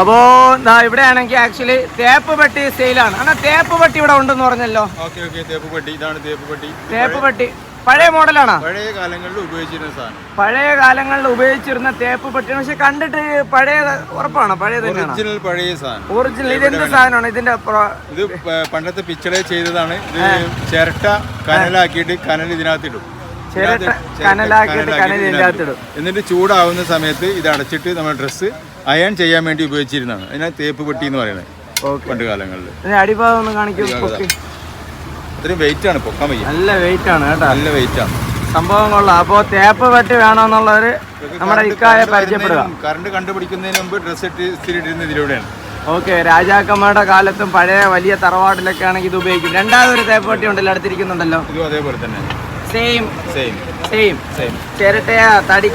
അപ്പോ ദാ ഇവിടെ ആണെങ്കിൽ ആക്ച്വലി തേപ്പ് പെട്ടി സെയിലാണ് അങ്ങനെ തേപ്പ് പെട്ടി ഇവിടെ ഉണ്ടെന്ന് പറഞ്ഞല്ലോ? തേപ്പ് പെട്ടി ഇതാണ് തേപ്പ് പെട്ടി തേപ്പ് പെട്ടി പഴയ മോഡലാണോ? പഴയ കാലങ്ങളിൽ ഉപയോഗിച്ചിരുന്ന സാധനം. പഴയ കാലങ്ങളിൽ ഉപയോഗിച്ചിരുന്ന തേപ്പ് പെട്ടി പക്ഷെ കണ്ടിട്ട് പഴയ ഉറപ്പാണോ? പഴയ ഒറിജിനൽ പഴയ സാധനം. ഒറിജിനൽ ഇതെന്ത് സാധനമാണ്? ഇതിന്റെ ഇത് പണ്ടത്തെ പിച്ചളെ ചെയ്തതാണ്. ഇത് ചിരട്ട കനലാക്കിയിട്ട് കനൽ ഇതിനകത്തിടും. കനലാക്കിയിട്ട് കനൽ ഇതിനകത്തിടും. എന്നിട്ട് ചൂടാവുന്ന സമയത്ത് ഇത് അടച്ചിട്ട് നമ്മൾ ഡ്രസ്സ് അയൺ ചെയ്യാൻ വേണ്ടി ഉപയോഗിച്ചിരുന്നതാണ്. അതിനാ തേപ്പ് പെട്ടി എന്ന് പറയുന്നത്. പണ്ട് കാലങ്ങളിൽ ഇതിന്റെ അടിഭാഗം ഒന്ന് കാണിക്കും. പൊക്കി. അത്രയും വെയിറ്റ് ആണ് പൊക്കാൻ വയ്യ. നല്ല വെയിറ്റ് ആണ് കേട്ടോ. നല്ല വെയിറ്റ് ആണ്. സംഭവം കൊള്ളാം. അപ്പോ തേപ്പ് പെട്ടി വേണമെന്നുള്ളവര് നമ്മുടെ ഇക്കായെ പരിചയപ്പെടുക. കറണ്ട് കണ്ടുപിടിക്കുന്നതിന് മുമ്പ് ഡ്രസ്സ് ഇട്ട് ഇടുന്നത് ഇതിലൂടെയാണ്. ഓക്കെ രാജാക്കന്മാരുടെ കാലത്തും പഴയ വലിയ തറവാട്ടിലൊക്കെ ആണെങ്കിൽ ഇത് ഉപയോഗിക്കും. രണ്ടാമതൊരു തേപ്പ് പെട്ടി ഉണ്ടല്ലോ അടുത്തിരിക്കുന്നുണ്ടല്ലോ. ഇതും അതേപോലെ തന്നെ സെയിം സെയിം സെയിം സെയിം ചിരട്ടയ തടി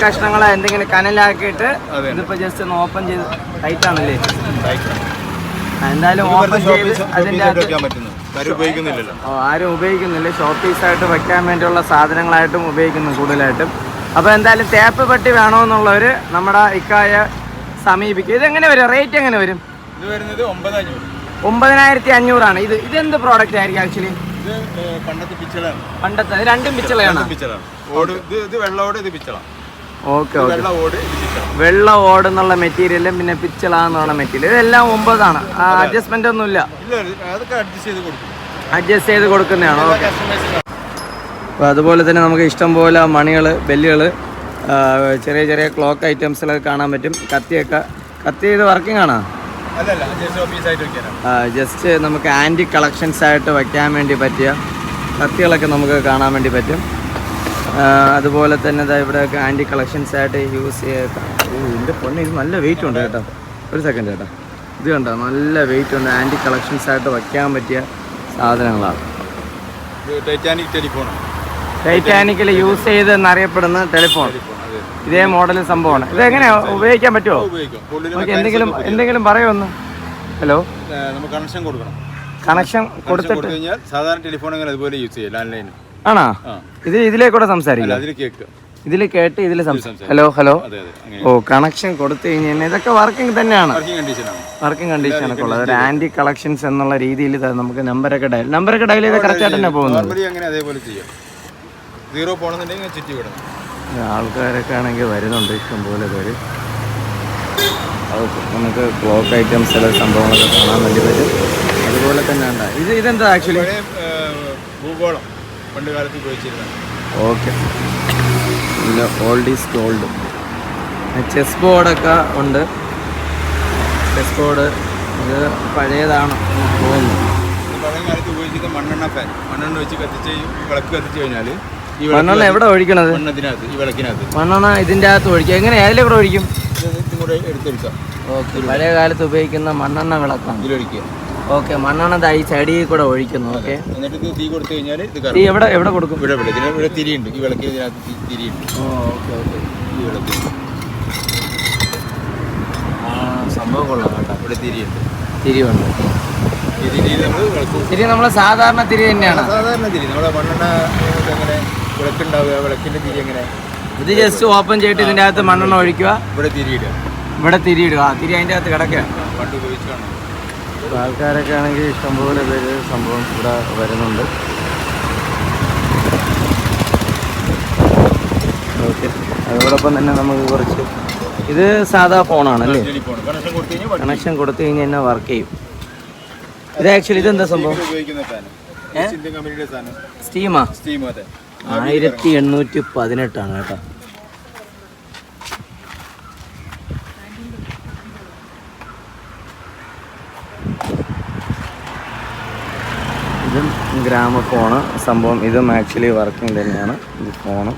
എന്തെങ്കിലും കനലാക്കിയിട്ട് ഇതിപ്പോ ജസ്റ്റ് ഒന്ന് ഓപ്പൺ ചെയ്ത് ടൈറ്റ് ആണല്ലേ? എന്തായാലും ഓപ്പൺ ചെയ്ത് അതിന്റെ ഓ, ആരും ഉപയോഗിക്കുന്നില്ല. ഷോപ്പ് പീസായിട്ട് വെക്കാൻ വേണ്ടിയുള്ള സാധനങ്ങളായിട്ടും ഉപയോഗിക്കുന്നു കൂടുതലായിട്ടും. അപ്പോൾ എന്തായാലും തേപ്പ് പെട്ടി വേണമെന്നുള്ളവർ നമ്മുടെ ഇക്കായ സമീപിക്കും. ഇതെങ്ങനെ വരും? റേറ്റ് എങ്ങനെ വരും? ഒമ്പതിനായിരത്തി അഞ്ഞൂറാണ്. ഇത് ഇതെന്ത് പ്രോഡക്റ്റ് ആയിരിക്കും ആക്ച്വലി ഇത് പണ്ടത്തെ പണ്ടത്തെ രണ്ടും പിച്ചളയാണ്. പിച്ചളാണ്. ഓട് ഇത് ഇത് വെള്ള ഓട് ഇത് പിച്ചള ഓക്കെ ഇത് ഓക്കെ. വെള്ള ഓട് ഇത് പിച്ചള വെള്ള ഓടെന്നുള്ള മെറ്റീരിയലും പിന്നെ പിച്ചള എന്നുള്ള മെറ്റീരിയൽ. ഇതെല്ലാം ഒമ്പതാണ്. അഡ്ജസ്റ്റ്മെന്റ് ഒന്നും ഇല്ല അതൊക്കെ അഡ്ജസ്റ്റ് ചെയ്ത് കൊടുക്കും. അഡ്ജസ്റ്റ് ചെയ്ത് കൊടുക്കുന്നതാണ്. ഓക്കെ. അപ്പോൾ അതുപോലെ തന്നെ നമുക്ക് ഇഷ്ടം പോലെ മണികൾ ബെല്ലുകൾ ചെറിയ ചെറിയ ക്ലോക്ക് ഐറ്റംസിലൊക്കെ കാണാൻ പറ്റും. കത്തിയൊക്കെ കത്തി ഇത് വർക്കിംഗ് ആണോ? ജസ്റ്റ് നമുക്ക് ആന്റി കളക്ഷൻസ് ആയിട്ട് വയ്ക്കാൻ വേണ്ടി പറ്റിയ കത്തികളൊക്കെ നമുക്ക് കാണാൻ വേണ്ടി പറ്റും. അതുപോലെ തന്നെ ദാ ഇവിടെയൊക്കെ ആന്റി കളക്ഷൻസ് ആയിട്ട് യൂസ് ചെയ്യാം എന്റെ പൊണ്ണ് ഇത് നല്ല വെയിറ്റ് ഉണ്ട് കേട്ടോ. ഒരു സെക്കൻഡ് കേട്ടോ. ഇത് കണ്ടോ നല്ല വെയിറ്റ് ഉണ്ട്. ആന്റി കളക്ഷൻസ് ആയിട്ട് വയ്ക്കാൻ പറ്റിയ സാധനങ്ങളാണ്. ഇത് ടൈറ്റാനിക് ടെലിഫോൺ ടൈറ്റാനിക്കിൽ യൂസ് ചെയ്തെന്നറിയപ്പെടുന്ന ടെലിഫോൺ ഇതേ മോഡൽ സംഭവമാണ്. ഇത് എങ്ങനെയാ? ഉപയോഗിക്കാൻ പറ്റുമോ എന്തെങ്കിലും എന്തെങ്കിലും പറയുമെന്ന്. ഹലോ? നമുക്ക് കണക്ഷൻ കൊടുക്കണം. കണക്ഷൻ കൊടുത്തിട്ട് കഴിഞ്ഞാൽ സാധാരണ ടെലിഫോൺ അതുപോലെ യൂസ് ചെയ്യാം ലാൻഡ് ലൈൻ ആണോ? ഇത് ഇതിലേക്കൂടെ സംസാരിക്കും. അതിൽ ഇതിൽ കേട്ട് ഇതിൽ സംസാരിക്കാം. Hello hello? ഓ കണക്ഷൻ കൊടുത്തു കഴിഞ്ഞാൽ ഇതൊക്കെ വർക്കിംഗ് തന്നെയാണ്. വർക്കിംഗ് കണ്ടീഷൻ ഒക്കെ ഉള്ളത്. ഒരു ആന്റി കളക്ഷൻസ് എന്നുള്ള രീതിയിൽ നമുക്ക് നമ്പറൊക്കെ ഡയൽ നമ്പറൊക്കെ ഡയൽ ചെയ്ത് കറക്റ്റ് ആയിട്ട് തന്നെ പോകുന്നത് സീറോ പോകണമെന്നുണ്ടെങ്കിൽ ചുറ്റി വിടണം. ആൾക്കാരൊക്കെ ആണെങ്കിൽ വരുന്നുണ്ട് ഇഷ്ടംപോലെ പേര്. നമുക്ക് ക്ലോക്ക് ഐറ്റംസ് ചില സംഭവങ്ങളൊക്കെ കാണാൻ വേണ്ടി പറ്റും. അതുപോലെ തന്നെ ഉണ്ട്. ഇത് ഇതെന്താ ആക്ച്വലി? ഭൂഗോളം പണ്ട് കാലത്ത് ഓക്കെ. പിന്നെ ഓൾഡ് ഈസ് ഗോൾഡ് ചെസ് ബോർഡൊക്കെ ഉണ്ട്. ചെസ് ബോർഡ് ഇത് പഴയതാണ്. തോന്നുന്നു പഴയ കാലത്ത് ഉപയോഗിച്ചിരുന്ന മണ്ണെണ്ണ ഫാൻ മണ്ണെണ്ണ വെച്ച് കത്തിച്ച് വിളക്ക് കത്തിച്ച് കഴിഞ്ഞാൽ മണ്ണെണ്ണ എവിടെ ഒഴിക്കണത്? മണ്ണതിനകത്ത് ഈ വിളക്കിനകത്ത്. മണ്ണെണ്ണ ഇതിന്റെ അകത്ത് ഒഴിക്കുക. എങ്ങനെ? ഏതിലെ കൂടെ ഒഴിക്കും? കൂടെ എടുത്തെടുക്കാം ഓക്കെ. പഴയ കാലത്ത് ഉപയോഗിക്കുന്ന മണ്ണെണ്ണ വിളക്കാണ്. ഇതിലൊഴിക്കുക. ഓക്കെ മണ്ണെണ്ണ ഈ സൈഡിൽ കൂടെ ഒഴിക്കുന്നു. ഓക്കെ. എന്നിട്ട് ഇത് തീ കൊടുത്തു കഴിഞ്ഞാൽ ഇത് എവിടെ എവിടെ കൊടുക്കും? ഇവിടെ ഇവിടെ. ഇതിന് ഇവിടെ തിരിയുണ്ട്. ഈ വിളക്കിന് ഇതിനകത്ത് തി- തിരിയുണ്ട്. Okay okay. ഈ വിളക്ക് സംഭവം കൊള്ളാം കേട്ടോ. ഇവിടെ തിരിയുണ്ട്. തിരി നമ്മൾ സാധാരണ തിരി തന്നെയാണ്. സാധാരണ തിരി. നമ്മുടെ മണ്ണെണ്ണ വിളക്കുണ്ടാവുക വിളക്കിന്റെ തിരി എങ്ങനെ? ഇത് ജസ്റ്റ് ഓപ്പൺ ചെയ്തിട്ട് ഇതിന്റെ അകത്ത് മണ്ണെണ്ണ ഒഴിക്കുക. ഇവിടെ തിരിയിടുക ഇവിടെ തിരിയിടുക ആ തിരി അതിന്റെ അകത്ത് കിടക്കുക. പണ്ട് ഉപയോഗിച്ചാണ് ആൾക്കാരൊക്കെ ആണെങ്കിൽ ഇഷ്ടംപോലെ പേര് സംഭവം ഇവിടെ വരുന്നുണ്ട്. ഓക്കെ. അതോടൊപ്പം തന്നെ നമുക്ക് കുറച്ച് ഇത് സാധാ ഫോണാണ് അല്ലേ? കണക്ഷൻ കൊടുത്തു കഴിഞ്ഞാൽ തന്നെ വർക്ക് ചെയ്യും. ഇത് ആക്ച്വലി ഇതെന്താ സംഭവം? സ്റ്റീമാ സ്റ്റീം അതെ. ആയിരത്തി എണ്ണൂറ്റി പതിനെട്ടാണ് കേട്ടോ. ഇതും ഗ്രാമ ഫോണ്. സംഭവം ഇതും ആക്ച്വലി വർക്കിംഗ് തന്നെയാണ്. ഇത് ഫോണ്.